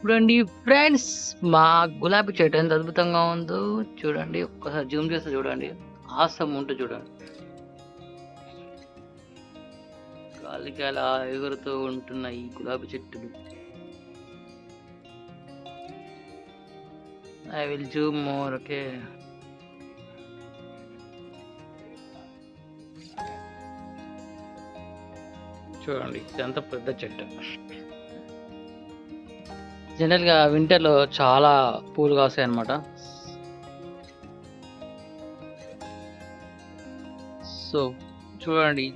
చూడండి ఫ్రెండ్స్ మా గులాబీ చెట్టు ఎంత అద్భుతంగా ఉందో చూడండి. ఒక్కసారి జూమ్ చేస్తే చూడండి. ఆసం ఉంటుంది చూడండి. గాలికి అలా ఎగురుతూ ఉంటున్న ఈ గులాబీ చెట్టులు I will zoom more okay చూడండి ఎంత పెద్ద చెట్టు. జనరల్గా వింటర్లో చాలా పూలు కాస్తాయి అనమాట సో చూడండి.